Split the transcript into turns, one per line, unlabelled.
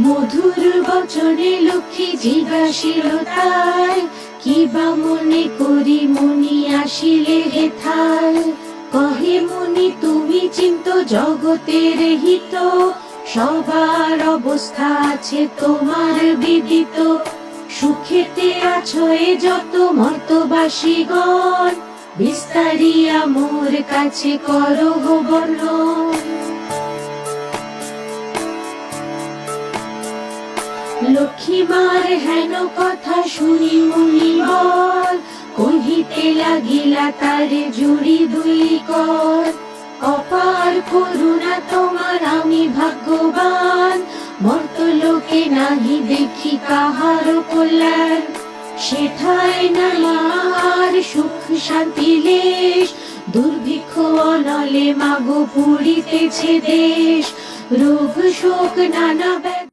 মধুর বচনে লক্ষ্মী জিজ্ঞাসিল তাই কি বা মনে করি মনি আসিলে হেথায় কহে মনি, তুমি চিন্ত জগতের হিত, সবার অবস্থা আছে তোমার বিদিত। সুখেতে আছো এ যত মর্তবাসীগণ, বিস্তারিয়া মোর কাছে করো বর্ণন লক্ষ্মীমার হেন কথা শুনি মুনি বল, কহিতে লাগিলা তারে জুড়ি দুই কর। অপার করুণা তোমার, আমি ভাগ্যবান, মর্ত লোকে নাহি দেখি কাহার কল্যাণ। সেঠায় না আর সুখ শান্তি লেশ, দুর্ভিক্ষ অনলে মাগো পুরিতেছে দেশ। রোগ শোক নানা